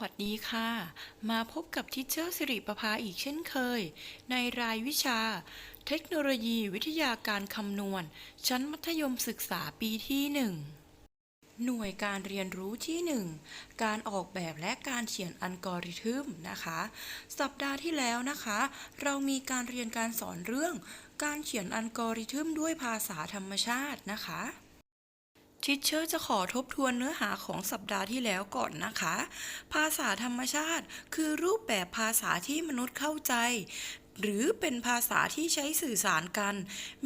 วัสดีค่ะ มาพบกับทิเชอร์สิริประภาอีกเช่นเคย ในรายวิชา เทคโนโลยีวิทยาการคำนวณ ชั้นมัธยมศึกษาปีที่ 1 หน่วยการเรียนรู้ที่ 1 การออกแบบและการเขียนอัลกอริทึมนะคะ สัปดาห์ที่แล้วนะคะ เรามีการเรียนการสอนเรื่อง การเขียนอัลกอริทึมด้วยภาษาธรรมชาตินะคะ ทิชเชอร์จะขอทบทวนเนื้อหาของสัปดาห์ที่แล้วก่อนนะคะ ภาษาธรรมชาติ คือรูปแบบภาษาที่มนุษย์เข้าใจ หรือเป็นภาษาที่ใช้สื่อสารกัน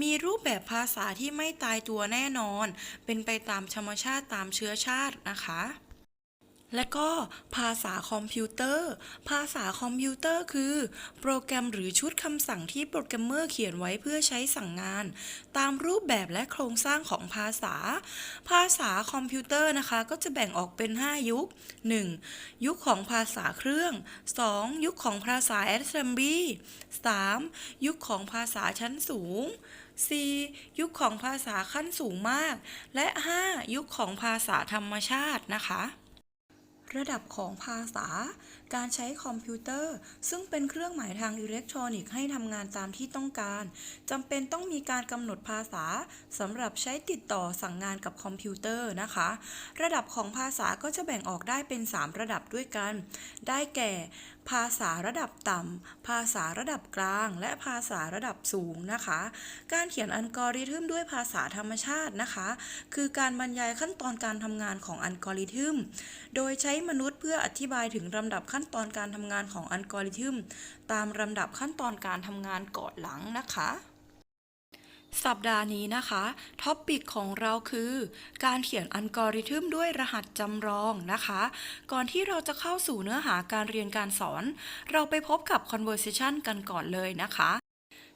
มีรูปแบบภาษาที่ไม่ตายตัวแน่นอน เป็นไปตามธรรมชาติตามเชื้อชาตินะคะ และก็ภาษาคอมพิวเตอร์ ภาษาคอมพิวเตอร์คือ โปรแกรมหรือชุดคำสั่งที่โปรแกรมเมอร์เขียนไว้เพื่อใช้สั่งงาน ตามรูปแบบและโครงสร้างของภาษา ภาษาคอมพิวเตอร์นะคะ ก็จะแบ่งออกเป็น 5 ยุค 1. ยุคของภาษาเครื่อง 2. ยุคของภาษา Assembly 3. ยุคของภาษาชั้นสูง 4. ยุคของภาษาขั้นสูงมาก และ 5. ยุคของภาษาธรรมชาตินะคะ ระดับของภาษา การใช้คอมพิวเตอร์ ซึ่งเป็นเครื่องหมายทางอิเล็กทรอนิกส์ให้ทำงานตามที่ต้องการจำเป็นต้องมีการกำหนดภาษาสำหรับใช้ติดต่อสั่งงานกับคอมพิวเตอร์นะคะ ระดับของภาษาก็จะแบ่งออกได้เป็น 3 ระดับด้วยกัน ได้แก่ภาษาระดับต่ำ ภาษาระดับกลาง และภาษาระดับสูงนะคะ การเขียนอัลกอริทึมด้วยภาษาธรรมชาตินะคะ คือการบรรยายขั้นตอนการทำงานของอัลกอริทึม โดยใช้มนุษย์เพื่ออธิบายถึงลำดับขั้นตอนการทำงานของอัลกอริทึม ตามลำดับขั้นตอนการทำงานก่อนหลังนะคะ สัปดาห์นี้นะคะท็อปปิกของเราคือ การเขียนอัลกอริทึมด้วยรหัสจำลองนะคะ ก่อนที่เราจะเข้าสู่เนื้อหาการเรียนการสอน เราไปพบกับ conversation กันก่อนเลยนะคะ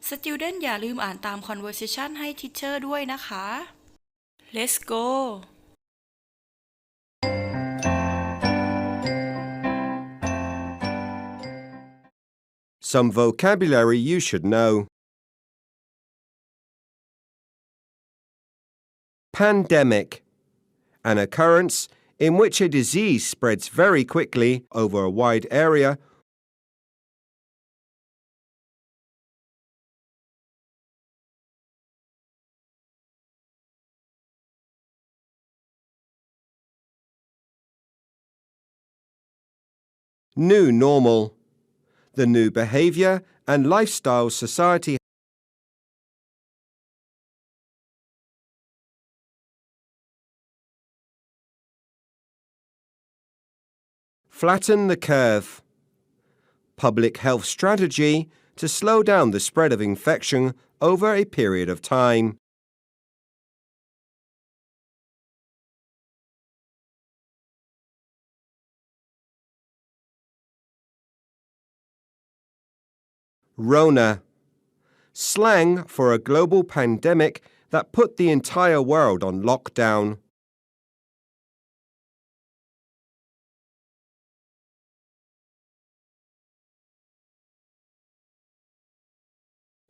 Student อย่าลืมอ่านตาม conversation ให้ teacher ด้วยนะคะ Let's go Some vocabulary you should know. Pandemic. An occurrence in which a disease spreads very quickly over a wide area New normal. The new behavior and lifestyle society Flatten the curve. Public health strategy to slow down the spread of infection over a period of time. Rona. Slang for a global pandemic that put the entire world on lockdown.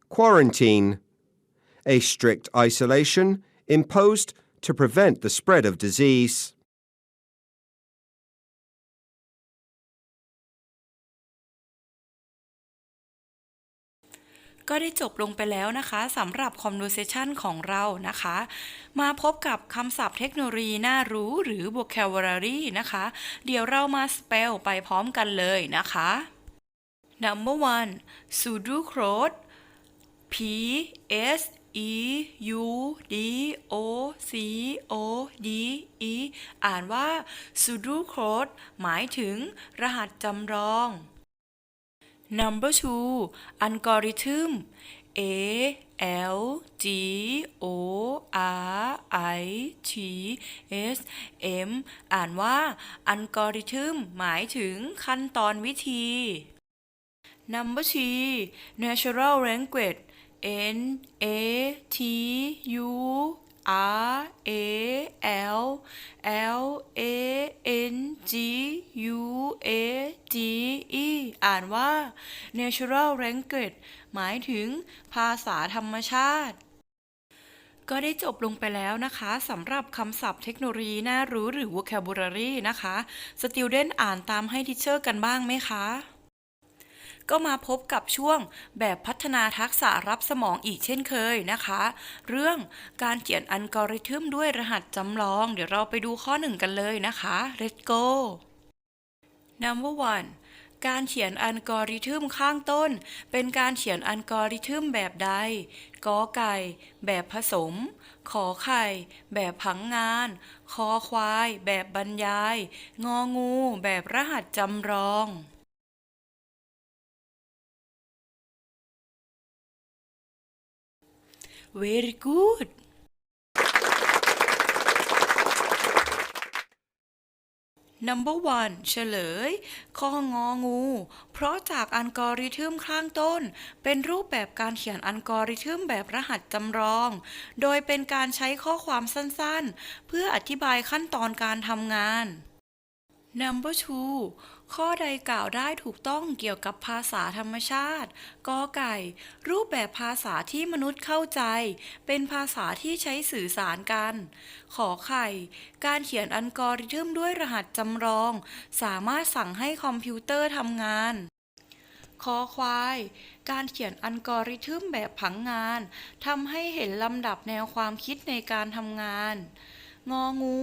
Quarantine. A strict isolation imposed to prevent the spread of disease. ก็ได้จบลงไปแล้วนะคะสำหรับ conversation ของเรานะคะ มาพบกับคำศัพท์เทคโนโลยีน่ารู้หรือ vocabulary นะคะ เดี๋ยวเรามา spell ไปพร้อมกันเลยนะคะ number one pseudocrot P S E U D O C O D E อ่านว่า pseudocrot หมายถึงรหัสจำลอง Number two algorithm A L G O R I T S M อ่านว่า algorithm หมายถึงขั้นตอนวิธี Number three natural language N A T U R A L L A N G U A G E อ่านว่า natural language หมายถึงภาษาธรรมชาติก็ได้จบลงไปแล้วนะคะสำหรับคำศัพท์เทคโนโลยีน่ารู้หรือ vocabulary นะคะ Student อ่านตามให้ทิเชอร์กันบ้างไหมคะ ก็มาพบกับช่วงแบบพัฒนาทักษะรับสมองอีกเช่นเคยนะคะ เรื่องการเขียนอัลกอริทึมด้วยรหัสจำลอง เดี๋ยวเราไปดูข้อหนึ่งกันเลยนะคะ Let's go Number one การเขียนอัลกอริทึมข้างต้น เป็นการเขียนอัลกอริทึมแบบใดกอไก่ แบบผสม ขอไข่ แบบผังงาน คอควาย แบบบรรยาย งองู แบบรหัสจำลอง Very good Number one เฉลยข้ององู เพราะจากอัลกอริทึมข้างต้น เป็นรูปแบบการเขียนอัลกอริทึมแบบรหัสจำลอง โดยเป็นการใช้ข้อความสั้นๆ เพื่ออธิบายขั้นตอนการทำงาน Number two ข้อใดกล่าวได้ถูกต้องเกี่ยวกับภาษาธรรมชาติ กอไก่ รูปแบบภาษาที่มนุษย์เข้าใจ เป็นภาษาที่ใช้สื่อสารกัน ขอไข่ การเขียนอัลกอริทึมด้วยรหัสจำลอง สามารถสั่งให้คอมพิวเตอร์ทำงานคอควาย การเขียนอัลกอริทึมแบบผังงานทำให้เห็นลำดับแนวความคิดในการทำงาน งองู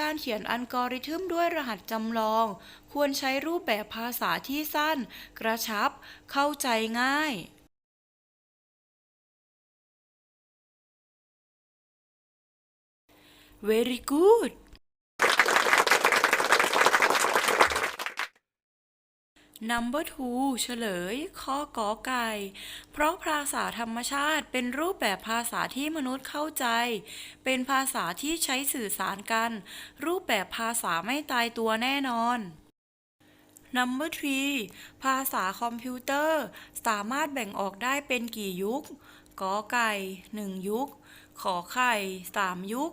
การเขียนอัลกอริทึมด้วยรหัสจำลอง ควรใช้รูปแบบภาษาที่สั้น กระชับ เข้าใจง่าย Very good Number two เฉลย ข้อกอไก่ เพราะภาษาธรรมชาติเป็นรูปแบบภาษาที่มนุษย์เข้าใจ เป็นภาษาที่ใช้สื่อสารกัน รูปแบบภาษาไม่ตายตัวแน่นอน Number three ภาษาคอมพิวเตอร์ สามารถแบ่งออกได้เป็นกี่ยุค กอไก่หนึ่งยุค ขอไข่สามยุค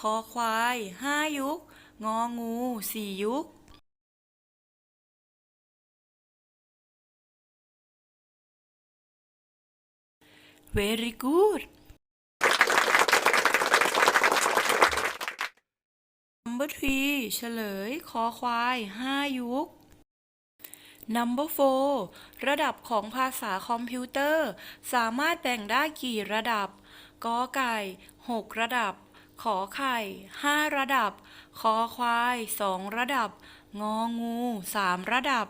คอควายห้ายุค งองูสี่ยุค Very good Number three เฉลย คอควายห้ายุค Number four ระดับของภาษาคอมพิวเตอร์ สามารถแบ่งได้กี่ระดับ กอไก่หกระดับ ขอไข่ห้าระดับ คอควายสองระดับ งองูสามระดับ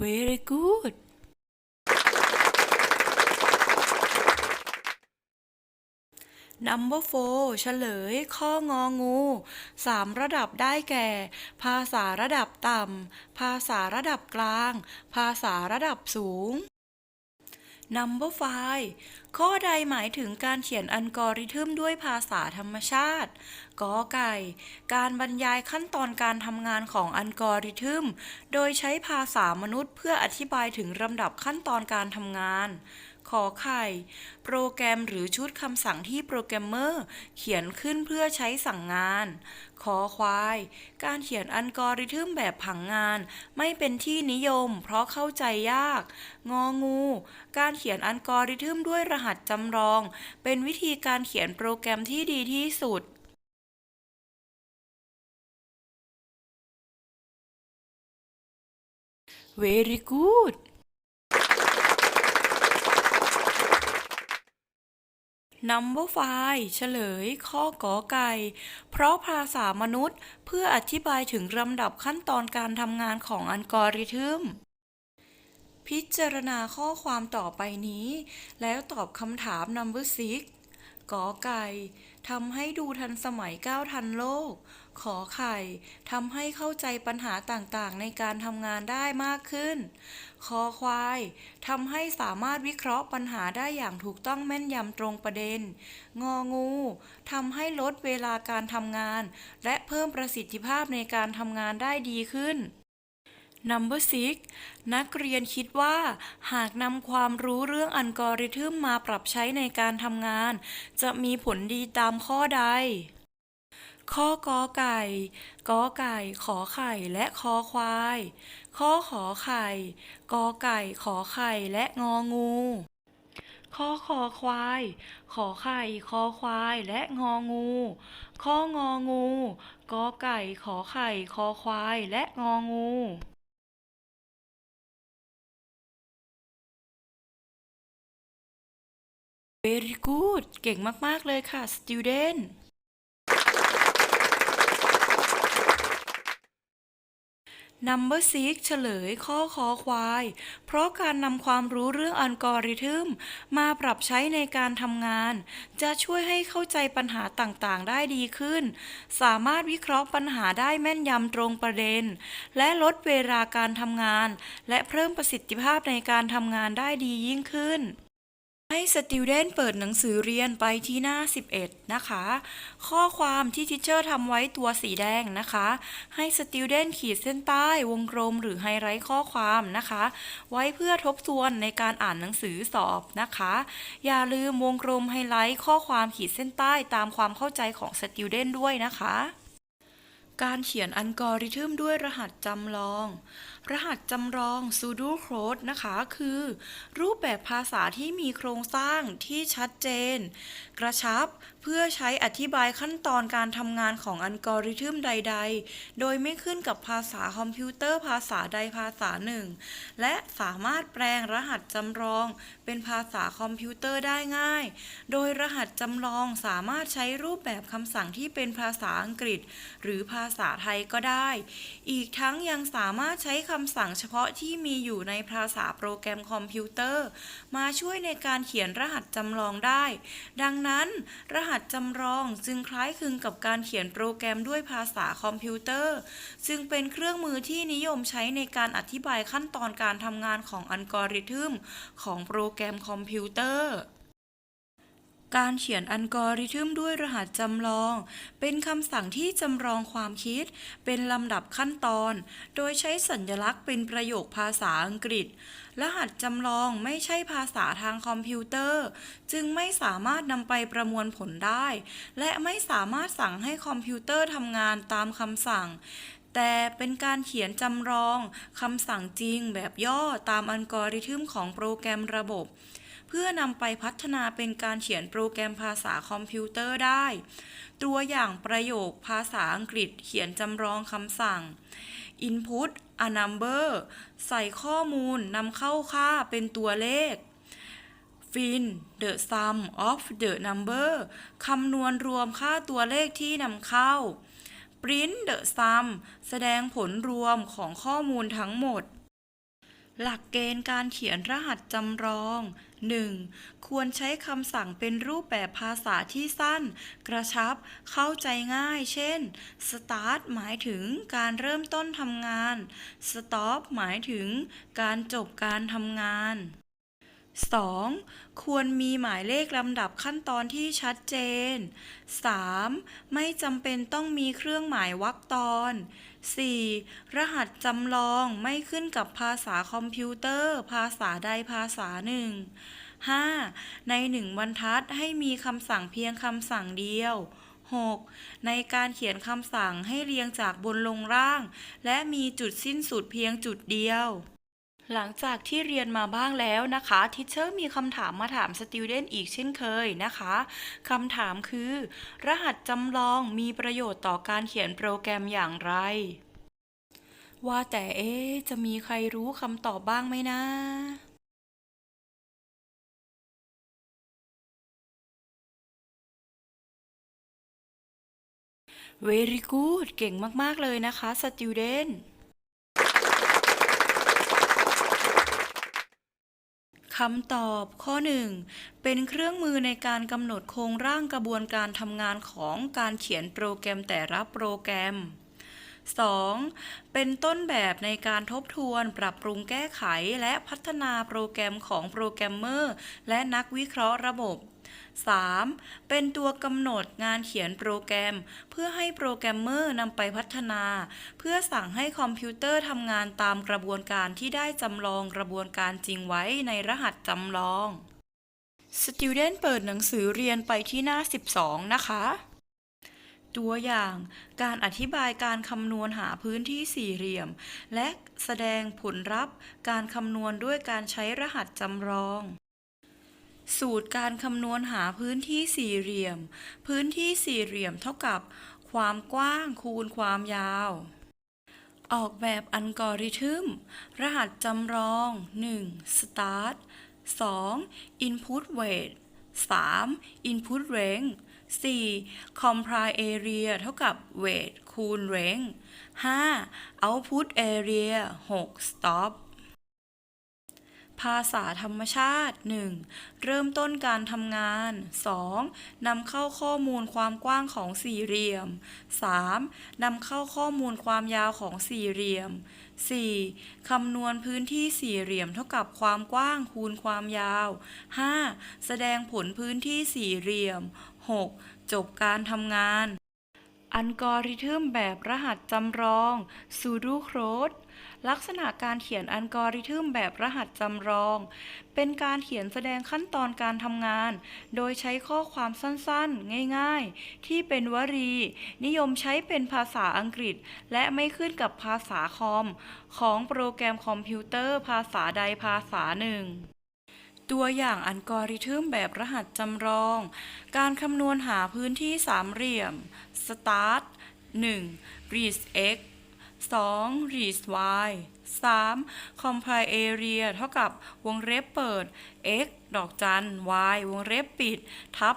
Very good Number four เฉลย ข้ององูสามระดับได้แก่ ภาษาระดับต่ำ ภาษาระดับกลาง ภาษาระดับสูง Number five ข้อใดหมายถึงการเขียนอัลกอริทึมด้วยภาษาธรรมชาติ กอไก่ การบรรยายขั้นตอนการทำงานของอัลกอริทึม โดยใช้ภาษามนุษย์เพื่ออธิบายถึงลำดับขั้นตอนการทำงาน ขอไข่ โปรแกรมหรือชุดคำสั่งที่โปรแกรมเมอร์ เขียนขึ้นเพื่อใช้สั่งงาน ขอควาย การเขียนอัลกอริทึมแบบผังงาน ไม่เป็นที่นิยม เพราะเข้าใจยาก งองู การเขียนอัลกอริทึมด้วยรหัสจำลอง เป็นวิธีการเขียนโปรแกรมที่ดีที่สุด Very good Number 5เฉลย ข้อกอไก่ เพราะภาษามนุษย์เพื่ออธิบายถึงลำดับขั้นตอนการทำงานของอัลกอริทึม พิจารณาข้อความต่อไปนี้ แล้วตอบคำถาม number 6กอไก่ทำให้ดูทันสมัยก้าวทันโลก ขอไข่ทำให้เข้าใจปัญหาต่างๆ ในการทำงานได้มากขึ้น คอควายทำให้สามารถวิเคราะห์ปัญหาได้อย่างถูกต้องแม่นยำตรงประเด็น งองูทำให้ลดเวลาการทำงาน และเพิ่มประสิทธิภาพในการทำงานได้ดีขึ้น Number 6นักเรียนคิดว่า หากนำความรู้เรื่องอัลกอริทึมมาปรับใช้ในการทำงาน จะมีผลดีตามข้อใด ข้อกอไก่กอไก่ ขอไข่และคอควายข้อขอไข่กอไก่ ขอไข่และงองูข้อคอควาย ขอไข่ คอควาย และงองู ข้ององูกอไก่ ขอไข่ คอควาย และงองู Very good เก่งมาก ๆ เลยค่ะ student Number six เฉลยข้อคอควาย เพราะการนำความรู้เรื่องอัลกอริทึมมาปรับใช้ในการทำงาน จะช่วยให้เข้าใจปัญหาต่างๆ ได้ดีขึ้น สามารถวิเคราะห์ปัญหาได้แม่นยำตรงประเด็น และลดเวลาการทำงาน และเพิ่มประสิทธิภาพในการทำงานได้ดียิ่งขึ้น ให้สติวเดนเปิดหนังสือเรียนไปที่หน้า 11 นะคะ ข้อความที่ทิเชอร์ทำไว้ตัวสีแดงนะคะ ให้สติวเดนขีดเส้นใต้วงกลมหรือไฮไลท์ข้อความนะคะ ไว้เพื่อทบทวนในการอ่านหนังสือสอบนะคะ อย่าลืมวงกลมไฮไลท์ข้อความขีดเส้นใต้ตามความเข้าใจของสติวเดนด้วยนะคะ การเขียนอัลกอริทึมด้วยรหัสจำลองรหัสจำลอง pseudo code นะคะ คือ รูปแบบภาษาที่มีโครงสร้างที่ชัดเจน กระชับเพื่อใช้อธิบายขั้นตอนการทำงานของอัลกอริทึมใด ๆ โดยไม่ขึ้นกับภาษาคอมพิวเตอร์ภาษาใดภาษาหนึ่ง และสามารถแปลงรหัสจำลอง เป็นภาษาคอมพิวเตอร์ได้ง่าย โดยรหัสจำลองสามารถใช้รูปแบบคำสั่งที่เป็นภาษาอังกฤษ หรือภาษาไทยก็ได้ อีกทั้งยังสามารถใช้คคำสั่งเฉพาะที่มีอยู่ในภาษาโปรแกรมคอมพิวเตอร์ มาช่วยในการเขียนรหัสจำลองได้ ดังนั้น รหัสจำลองจึงคล้ายคลึงกับการเขียนโปรแกรมด้วยภาษาคอมพิวเตอร์จึงเป็นเครื่องมือที่นิยมใช้ในการอธิบายขั้นตอนการทำงานของอัลกอริทึมของโปรแกรมคอมพิวเตอร์ การเขียนอัลกอริทึมด้วยรหัสจำลอง เป็นคำสั่งที่จำลองความคิด เป็นลำดับขั้นตอน โดยใช้สัญลักษณ์เป็นประโยคภาษาอังกฤษ รหัสจำลองไม่ใช่ภาษาทางคอมพิวเตอร์ จึงไม่สามารถนำไปประมวลผลได้ และไม่สามารถสั่งให้คอมพิวเตอร์ทำงานตามคำสั่งแต่เป็นการเขียนจำลองคำสั่งจริงแบบย่อตามอัลกอริทึมของโปรแกรมระบบ เพื่อนำไปพัฒนาเป็นการเขียนโปรแกรมภาษาคอมพิวเตอร์ได้ ตัวอย่างประโยคภาษาอังกฤษเขียนจำลองคำสั่ง input a number ใส่ข้อมูลนำเข้าค่าเป็นตัวเลข fin the sum of the number คำนวณรวมค่าตัวเลขที่นำเข้า print the sum แสดงผลรวมของข้อมูลทั้งหมด หลักเกณฑ์การเขียนรหัสจำลอง 1. ควรใช้คำสั่งเป็นรูปแบบภาษาที่สั้น กระชับ เข้าใจง่าย เช่น start หมายถึงการเริ่มต้นทำงาน stop หมายถึงการจบการทำงาน 2. ควรมีหมายเลขลำดับขั้นตอนที่ชัดเจน 3. ไม่จำเป็นต้องมีเครื่องหมายวรรคตอน 4. รหัสจำลองไม่ขึ้นกับภาษาคอมพิวเตอร์ ภาษาใดภาษาหนึ่ง 5. ในหนึ่งบรรทัดให้มีคำสั่งเพียงคำสั่งเดียว 6. ในการเขียนคำสั่งให้เรียงจากบนลงล่าง และมีจุดสิ้นสุดเพียงจุดเดียว หลังจากที่เรียนมาบ้างแล้วนะคะทิเชอร์มีคำถามมาถามสติวเดนอีกเช่นเคยนะคะคำถามคือ รหัสจำลองมีประโยชน์ต่อการเขียนโปรแกรมอย่างไร ว่าแต่เอ๊จะมีใครรู้คำตอบบ้างไหมนะ Very good เก่งมาก ๆ เลยนะคะ student คำตอบข้อ 1 เป็นเครื่องมือในการกำหนดโครงร่างกระบวนการทำงานของการเขียนโปรแกรมแต่ละโปรแกรม 2. เป็นต้นแบบในการทบทวน ปรับปรุงแก้ไข และพัฒนาโปรแกรมของโปรแกรมเมอร์ และนักวิเคราะห์ระบบ 3. เป็นตัวกำหนดงานเขียนโปรแกรม เพื่อให้โปรแกรมเมอร์นำไปพัฒนา เพื่อสั่งให้คอมพิวเตอร์ทำงานตามกระบวนการที่ได้จำลองกระบวนการจริงไว้ในรหัสจำลอง Student เปิดหนังสือเรียนไปที่หน้า 12 นะคะ ตัวอย่างการอธิบายการคำนวณหาพื้นที่สี่เหลี่ยม และแสดงผลลัพธ์การคำนวณด้วยการใช้รหัสจำลอง สูตรการคำนวณหาพื้นที่สี่เหลี่ยม พื้นที่สี่เหลี่ยมเท่ากับ ความกว้างคูณความยาว ออกแบบอัลกอริทึม รหัสจำลอง 1. start 2. input weight 3. input range 4. comprise area เท่ากับ weight คูณ range 5. output area 6. stop ภาษาธรรมชาติ 1. เริ่มต้นการทำงาน 2. นำเข้าข้อมูลความกว้างของสี่เหลี่ยม 3. นำเข้าข้อมูลความยาวของสี่เหลี่ยม 4. คำนวณพื้นที่สี่เหลี่ยมเท่ากับความกว้างคูณความยาว 5. แสดงผลพื้นที่สี่เหลี่ยม 6. จบการทำงาน อัลกอริทึมแบบรหัสจำลอง pseudo code ลักษณะการเขียนอัลกอริทึมแบบรหัสจำลอง เป็นการเขียนแสดงขั้นตอนการทำงาน โดยใช้ข้อความสั้นๆ ง่ายๆ ที่เป็นวลี นิยมใช้เป็นภาษาอังกฤษ และไม่ขึ้นกับภาษาคอม ของโปรแกรมคอมพิวเตอร์ภาษาใดภาษาหนึ่ง ตัวอย่างอัลกอริทึมแบบรหัสจำลอง การคำนวณหาพื้นที่สามเหลี่ยม start 1 read x 2 read y 3 compile area เท่ากับวงเล็บเปิด x ดอกจัน y วงเล็บปิด ทับ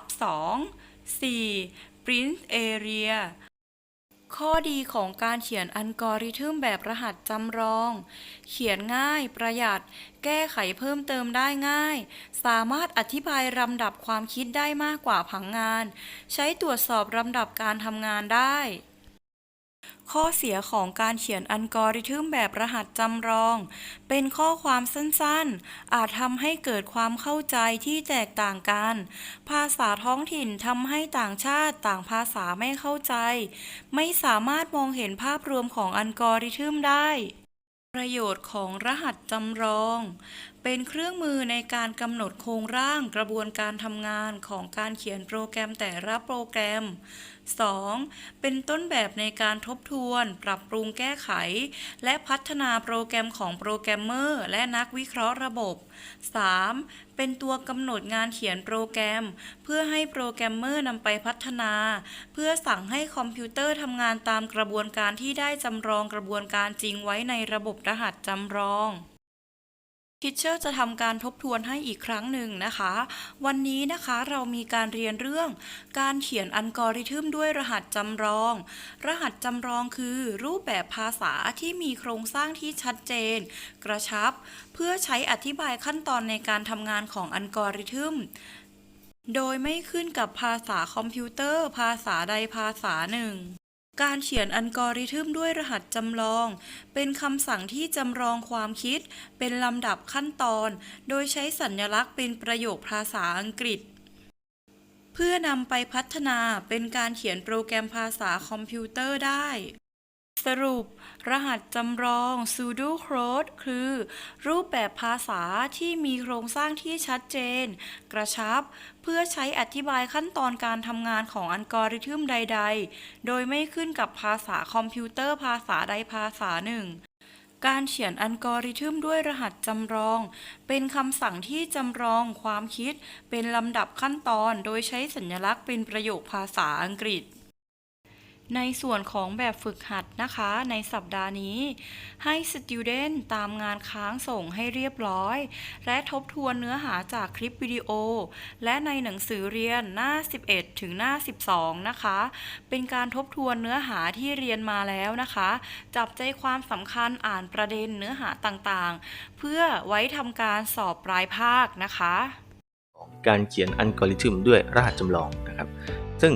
2 4 print area ข้อดีของการเขียนอัลกอริทึมแบบรหัสจำลอง เขียนง่าย ประหยัด แก้ไขเพิ่มเติมได้ง่าย สามารถอธิบายลำดับความคิดได้มากกว่าผังงาน ใช้ตรวจสอบลำดับการทำงานได้ ข้อเสียของการเขียนอัลกอริทึมแบบรหัสจำลอง เป็นข้อความสั้นๆ อาจทำให้เกิดความเข้าใจที่แตกต่างกัน ภาษาท้องถิ่นทำให้ต่างชาติต่างภาษาไม่เข้าใจ ไม่สามารถมองเห็นภาพรวมของอัลกอริทึมได้ประโยชน์ของรหัสจำลอง เป็นเครื่องมือในการกำหนดโครงร่างกระบวนการทำงานของการเขียนโปรแกรมแต่ละโปรแกรม 2. เป็นต้นแบบในการทบทวน ปรับปรุงแก้ไข และพัฒนาโปรแกรมของโปรแกรมเมอร์ และนักวิเคราะห์ระบบ 3. เป็นตัวกำหนดงานเขียนโปรแกรม เพื่อให้โปรแกรมเมอร์นำไปพัฒนา เพื่อสั่งให้คอมพิวเตอร์ทำงานตามกระบวนการที่ได้จำลองกระบวนการจริงไว้ในระบบรหัสจำลอง ทิเชอร์จะทำการทบทวนให้อีกครั้งหนึ่งนะคะ วันนี้นะคะเรามีการเรียนเรื่อง การเขียนอัลกอริทึมด้วยรหัสจำลอง รหัสจำลองคือรูปแบบภาษาที่มีโครงสร้างที่ชัดเจน กระชับ เพื่อใช้อธิบายขั้นตอนในการทำงานของอัลกอริทึมโดยไม่ขึ้นกับภาษาคอมพิวเตอร์ ภาษาใดภาษาหนึ่ง การเขียนอัลกอริทึมด้วยรหัสจำลอง เป็นคำสั่งที่จำลองความคิด เป็นลำดับขั้นตอน โดยใช้สัญลักษณ์เป็นประโยคภาษาอังกฤษ เพื่อนำไปพัฒนาเป็นการเขียนโปรแกรมภาษาคอมพิวเตอร์ได้ สรุป รหัสจำลอง pseudo code คือ รูปแบบภาษาที่มีโครงสร้างที่ชัดเจน กระชับ เพื่อใช้อธิบายขั้นตอนการทำงานของอัลกอริทึมใด ๆ โดยไม่ขึ้นกับภาษาคอมพิวเตอร์ภาษาใดภาษาหนึ่งการเขียนอัลกอริทึมด้วยรหัสจำลอง เป็นคำสั่งที่จำลองความคิดเป็นลำดับขั้นตอนโดยใช้สัญลักษณ์เป็นประโยคภาษาอังกฤษ ในส่วนของแบบฝึกหัดนะคะในสัปดาห์นี้ ให้ Student ตามงานค้างส่งให้เรียบร้อย และทบทวนเนื้อหาจากคลิปวิดีโอ และในหนังสือเรียนหน้า 11 ถึงหน้า 12 นะคะ เป็นการทบทวนเนื้อหาที่เรียนมาแล้วนะคะ จับใจความสำคัญอ่านประเด็นเนื้อหาต่างๆ เพื่อไว้ทำการสอบปลายภาคนะคะ การเขียนอัลกอริทึมด้วยรหัสจำลองนะครับ ซึ่ง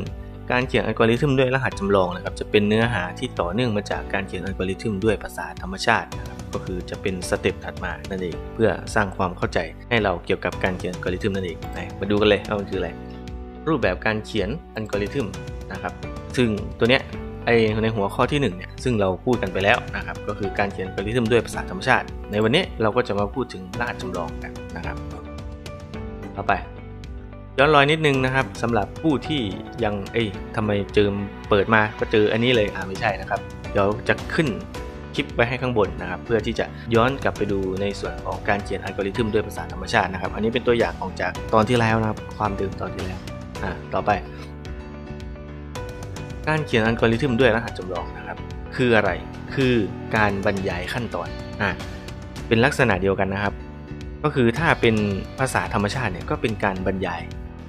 การเขียนอัลกอริทึมด้วยรหัสจำลองนะครับจะเป็นเนื้อหาที่ต่อเนื่องมาจากการเขียนอัลกอริทึมด้วยภาษาธรรมชาตินะครับก็คือจะเป็นสเต็ปถัดมานั่นเองเพื่อสร้างความเข้าใจให้เราเกี่ยวกับการเขียนอัลกอริทึมนั่นเองนะมาดูกันเลยว่ามันคืออะไรรูปแบบการเขียนอัลกอริทึมนะครับซึ่งตัวเนี้ยไอในหัวข้อที่1เนี่ยซึ่งเราพูดกันไปแล้วนะครับก็คือการเขียนอัลกอริทึมด้วยภาษาธรรมชาติ ในวันนี้เราก็จะมาพูดถึงรหัสจำลองกันนะครับต่อไป ย้อนรอยนิดนึงนะครับสำหรับผู้ที่ยังเอ้ยทำไมเจอเปิดมาก็เจออันนี้เลยอ่าไม่ใช่นะครับ เดี๋ยวจะขึ้นคลิปไว้ให้ข้างบนนะครับ เพื่อที่จะย้อนกลับไปดูในส่วนของการเขียนอัลกอริทึมด้วยภาษาธรรมชาตินะครับ อันนี้เป็นตัวอย่างของจากตอนที่แล้วนะครับ ความเดิมตอนที่แล้วอ่าต่อไป การเขียนอัลกอริทึมด้วยรหัสจำลองนะครับ คืออะไรคือการบรรยายขั้นตอนอ่าเป็นลักษณะเดียวกันนะครับ ก็คือถ้าเป็นภาษาธรรมชาติเนี่ยก็เป็นการบรรยาย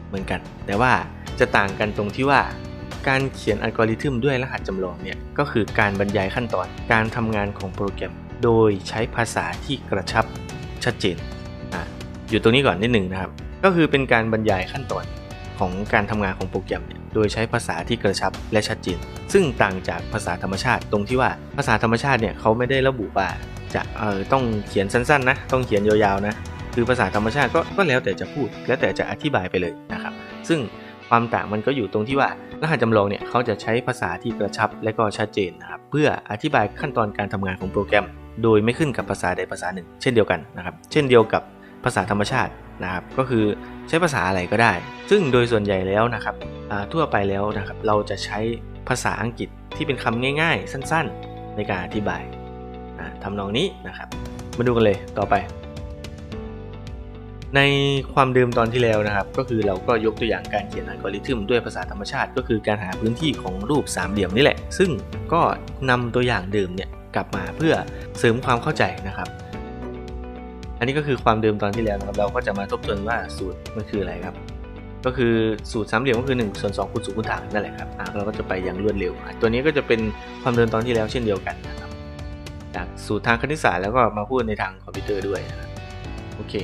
เหมือนกัน แต่ว่าจะต่างกันตรงที่ว่า การเขียนอัลกอริทึมด้วยรหัสจำลองเนี่ยก็คือการบรรยายขั้นตอนการทำงานของโปรแกรม โดยใช้ภาษาที่กระชับชัดเจนอะอยู่ตรงนี้ก่อนนิดหนึ่งนะครับ ก็คือเป็นการบรรยายขั้นตอนของการทำงานของโปรแกรมเนี่ยโดยใช้ภาษาที่กระชับและชัดเจน ซึ่งต่างจากภาษาธรรมชาติ ตรงที่ว่าภาษาธรรมชาติเนี่ยเขาไม่ได้ระบุว่าจะเออต้องเขียนสั้นๆนะต้องเขียนยาวๆนะ คือภาษาธรรมชาติก็ก็แล้วแต่จะพูด แล้วแต่จะอธิบายไปเลยนะครับ ซึ่งความต่างมันก็อยู่ตรงที่ว่ารหัสจำลองเนี่ยเขาจะใช้ภาษาที่กระชับและก็ชัดเจนนะครับเพื่ออธิบายขั้นตอนการทำงานของโปรแกรม โดยไม่ขึ้นกับภาษาใดภาษาหนึ่ง เช่นเดียวกันนะครับ เช่นเดียวกับภาษาธรรมชาตินะครับก็คือใช้ภาษาอะไรก็ได้ ซึ่งโดยส่วนใหญ่แล้วนะครับทั่วไปแล้วนะครับเราจะใช้ภาษาอังกฤษที่เป็นคำง่าย ๆ สั้น ๆ ในการอธิบายอ่าทำนองนี้นะครับ มาดูกันเลยต่อไป ในความเดิมตอนที่แล้วนะครับ ก็คือเราก็ยกตัวอย่างการเขียนอัลกอริทึมด้วยภาษาธรรมชาติ ก็คือการหาพื้นที่ของรูปสามเหลี่ยมนี่แหละ ซึ่งก็นำตัวอย่างเดิมเนี่ยกลับมาเพื่อเสริมความเข้าใจนะครับ อันนี้ก็คือความเดิมตอนที่แล้วนะครับ เราก็จะมาทบทวนว่าสูตรมันคืออะไรครับ ก็คือสูตรสามเหลี่ยมก็คือ1ส่วน2คูณสูงคูณฐานนั่นแหละครับเราก็จะไปอย่างรวดเร็ว ตัวนี้ก็จะเป็นความเดิมตอนที่แล้วเช่นเดียวกันนะครับ จากสูตรทางคณิตศาสตร์แล้วก็มาพูดในทางคอมพิวเตอร์ด้วยนะครับโอเค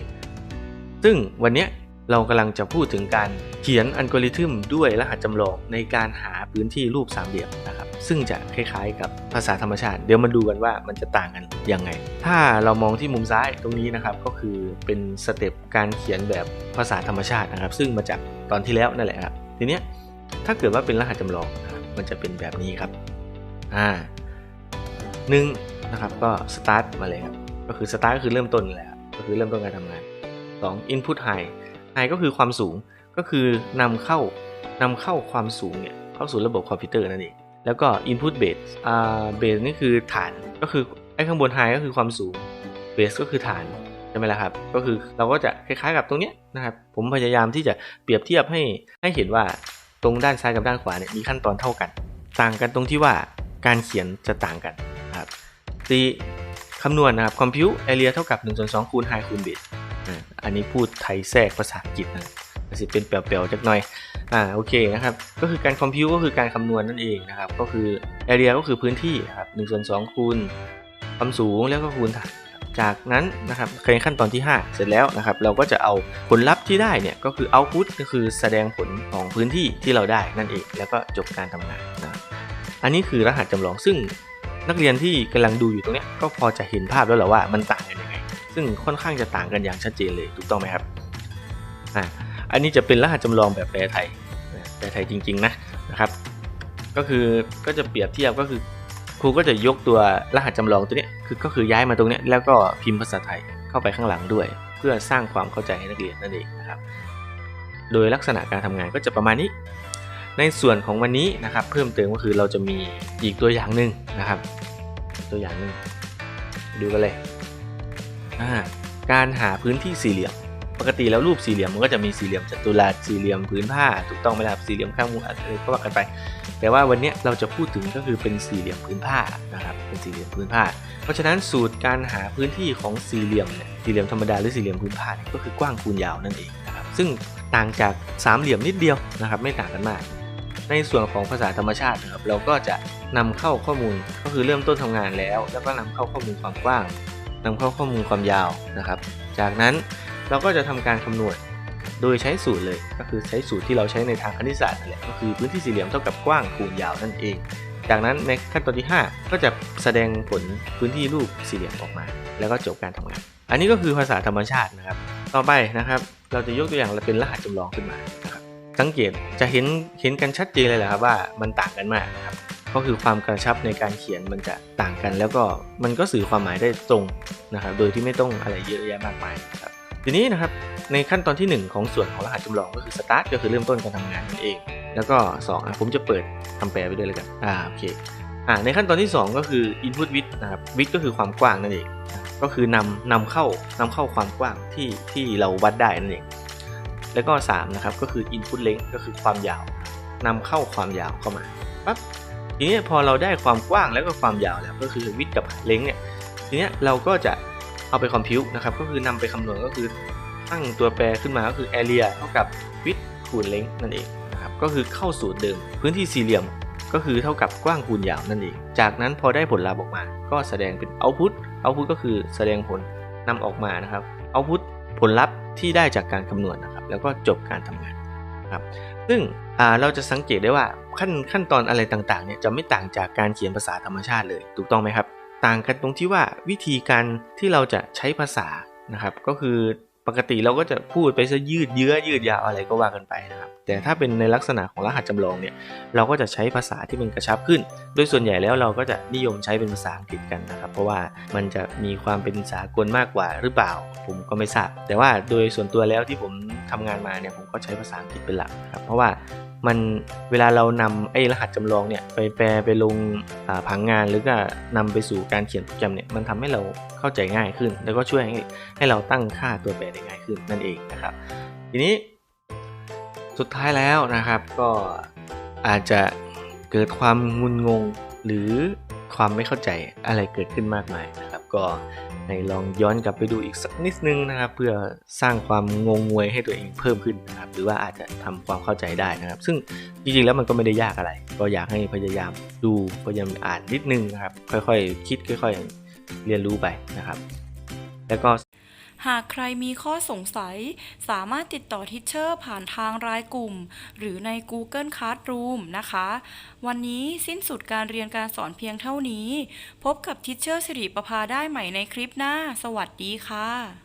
ซึ่งวันนี้เรากำลังจะพูดถึงการเขียนอัลกอริทึมด้วยรหัสจำลองในการหาพื้นที่รูปสามเหลี่ยมนะครับ ซึ่งจะคล้ายๆกับภาษาธรรมชาติ เดี๋ยวมาดูกันว่ามันจะต่างกันยังไง ถ้าเรามองที่มุมซ้ายตรงนี้นะครับก็คือเป็นสเต็ปการเขียนแบบภาษาธรรมชาตินะครับ ซึ่งมาจากตอนที่แล้วนั่นแหละครับทีเนี้ยถ้าเกิดว่าเป็นรหัสจำลองมันจะเป็นแบบนี้ครับอ่าหนึ่งนะครับก็สตาร์ทมาเลยครับก็คือสตาร์ทก็คือเริ่มต้นเลยครับก็คือเริ่มต้นการทำงาน 2 input high high ก็คือความสูงก็คือนำเข้านำเข้าความสูงเนี่ยเข้าสู่ระบบคอมพิวเตอร์นั่นเองแล้วก็ input base อ่า base นี่คือฐานก็คือไอ้ข้างบน high ก็คือความสูง base ก็คือฐานใช่ไหมล่ะครับ ก็คือเราก็จะคล้ายๆกับตรงเนี้ยนะครับผมพยายามที่จะเปรียบเทียบให้ให้เห็นว่าตรงด้านซ้ายกับด้านขวาเนี่ยมีขั้นตอนเท่ากัน ต่างกันตรงที่ว่าการเขียนจะต่างกันนะครับตีคำนวณนะครับ compute area เท่ากับ1ส่วน2คูณ high คูณ base อันนี้พูดไทยแทรกภาษาอังกฤษนะอาจจะเป็นเปลวๆจักหน่อย อ่า โอเคนะครับ ก็คือการคอมพิวก็คือการคำนวณนั่นเองนะครับ ก็คือ area ก็คือพื้นที่ครับ1ส่วน2คูณความสูงแล้วก็คูณฐานจากนั้นนะครับในขั้นตอนที่ 5 เสร็จแล้วนะครับ เราก็จะเอาผลลัพธ์ที่ได้เนี่ยก็คือ output ก็คือแสดงผลของพื้นที่ที่เราได้นั่นเอง แล้วก็จบการทำงานนะอันนี้คือรหัสจำลองซึ่งนักเรียนที่กำลังดูอยู่ตรงนี้ก็พอจะเห็นภาพแล้วแหละว่ามันต่างกันยังไง ซึ่งค่อนข้างจะต่างกันอย่างชัดเจนเลยถูกต้องไหมครับอ่าอันนี้จะเป็นรหัสจำลองแบบแปลไทยแปลไทยจริงๆนะนะครับ ก็คือก็จะเปรียบเทียบก็คือครูก็จะยกตัวรหัสจำลองตัวนี้คือก็คือย้ายมาตรงนี้แล้วก็พิมพ์ภาษาไทยเข้าไปข้างหลังด้วย เพื่อสร้างความเข้าใจให้นักเรียนนั่นเองนะครับ โดยลักษณะการทำงานก็จะประมาณนี้ ในส่วนของวันนี้นะครับ เพิ่มเติมก็คือเราจะมีอีกตัวอย่างหนึ่งนะครับ ตัวอย่างหนึ่งดูกันเลย การหาพื้นที่สี่เหลี่ยม ปกติแล้วรูปสี่เหลี่ยมมันก็จะมีสี่เหลี่ยมจัตุรัสสี่เหลี่ยมพื้นผ้า ถูกต้องไหมครับสี่เหลี่ยมข้างมุมอะไรก็ว่ากันไป แต่ว่าวันนี้เราจะพูดถึงก็คือเป็นสี่เหลี่ยมพื้นผ้านะครับเป็นสี่เหลี่ยมพื้นผ้า เพราะฉะนั้นสูตรการหาพื้นที่ของสี่เหลี่ยมเนี่ยสี่เหลี่ยมธรรมดาหรือสี่เหลี่ยมพื้นผ้านี่ก็คือกว้างคูณยาวนั่นเองนะครับซึ่งต่างจากสามเหลี่ยมนิดเดียวนะครับไม่ต่างกันมาก ในส่วนของภาษาธรรมชาตินะครับเราก็จะนำเข้าข้อมูลก็คือเริ่มต้นทำงานแล้ว แล้วก็นำเข้าข้อมูลความกว้าง นำเข้าข้อมูลความยาวนะครับ จากนั้นเราก็จะทำการคำนวณโดยใช้สูตรเลยก็คือใช้สูตรที่เราใช้ในทางคณิตศาสตร์นั่นแหละก็คือพื้นที่สี่เหลี่ยมเท่ากับกว้างคูณยาวนั่นเอง จากนั้นในขั้นตอนที่ 5 ก็จะแสดงผลพื้นที่รูปสี่เหลี่ยมออกมา แล้วก็จบการทำงาน อันนี้ก็คือภาษาธรรมชาตินะครับ ต่อไปนะครับ เราจะยกตัวอย่างเป็นรหัสจำลองขึ้นมานะครับสังเกตจะเห็นเห็นกันชัดเจนเลยแหละครับว่ามันต่างกันมากนะครับ ก็คือความกระชับในการเขียนมันจะต่างกัน แล้วก็มันก็สื่อความหมายได้ตรงนะครับโดยที่ไม่ต้องอะไรเยอะแยะมากมายครับทีนี้นะครับในขั้นตอนที่ 1 ของส่วนของรหัสจำลองก็คือ start ก็คือเริ่มต้นการทำงานนั่นเอง แล้วก็2อะผมจะเปิดคำแปลไปด้วยเลยกันอ่าโอเคอ่าในขั้นตอนที่ 2 ก็คือ input width นะครับ width ก็คือความกว้างนั่นเอง ก็คือนำนำเข้านำเข้าความกว้างที่ที่เราวัดได้นั่นเอง แล้วก็3นะครับก็คือ input length ก็คือความยาวนำเข้าความยาวเข้ามาปั๊บ ทีนี้พอเราได้ความกว้างแล้วก็ความยาวแล้วก็คือ width กับ length เนี่ยทีนี้เราก็จะเอาไปคอมพิวต์นะครับก็คือนำไปคำนวณก็คือตั้งตัวแปรขึ้นมาก็คือ area เท่ากับ width คูณ length นั่นเองนะครับก็คือเข้าสูตรเดิม พื้นที่สี่เหลี่ยมก็คือเท่ากับกว้างคูณยาวนั่นเอง จากนั้นพอได้ผลลัพธ์ออกมา ก็แสดงเป็น output output ก็คือแสดงผลนำออกมานะครับ output ผลลัพธ์ที่ได้จากการคำนวณนะครับ แล้วก็จบการทำงานนะครับซึ่ง เราจะสังเกตได้ว่าขั้นขั้นตอนอะไรต่างๆเนี่ยจะไม่ต่างจากการเขียนภาษาธรรมชาติเลยถูกต้องไหมครับ ต่างกันตรงที่ว่าวิธีการที่เราจะใช้ภาษานะครับ ก็คือปกติเราก็จะพูดไปซะยืดเยื้อยืดยาวอะไรก็ว่ากันไปนะครับ แต่ถ้าเป็นในลักษณะของรหัสจำลองเนี่ยเราก็จะใช้ภาษาที่มันกระชับขึ้น โดยส่วนใหญ่แล้วเราก็จะนิยมใช้เป็นภาษาอังกฤษกันนะครับ เพราะว่ามันจะมีความเป็นสากลมากกว่าหรือเปล่า ผมก็ไม่ทราบ แต่ว่าโดยส่วนตัวแล้วที่ผมทำงานมาเนี่ยผมก็ใช้ภาษาอังกฤษเป็นหลักครับเพราะว่า มันเวลาเรานำไอ้รหัสจำลองเนี่ยไปแปลไปลงผังงานหรือก็นำไปสู่การเขียนโปรแกรมเนี่ยมันทำให้เราเข้าใจง่ายขึ้น แล้วก็ช่วยให้ให้เราตั้งค่าตัวแปรได้ง่ายขึ้นนั่นเองนะครับ ทีนี้สุดท้ายแล้วนะครับก็อาจจะเกิดความงุนงงหรือความไม่เข้าใจอะไรเกิดขึ้นมากมายนะครับ ก็ ให้ลองย้อนกลับไปดูอีกสักนิดนึงนะครับ เพื่อสร้างความงงงวยให้ตัวเองเพิ่มขึ้นนะครับ หรือว่าอาจจะทำความเข้าใจได้นะครับ ซึ่งจริงๆแล้วมันก็ไม่ได้ยากอะไร ก็อยากให้พยายามดูพยายามอ่านนิดนึงนะครับ ค่อยๆ คิดค่อย ๆ เรียนรู้ไปนะครับ แล้วก็ หากใครมีข้อสงสัย สามารถติดต่อทิชเชอร์ผ่านทางรายกลุ่ม หรือใน Google Classroom นะคะ วันนี้สิ้นสุดการเรียนการสอนเพียงเท่านี้ พบกับทิชเชอร์สิริประภาได้ใหม่ในคลิปหน้า สวัสดีค่ะ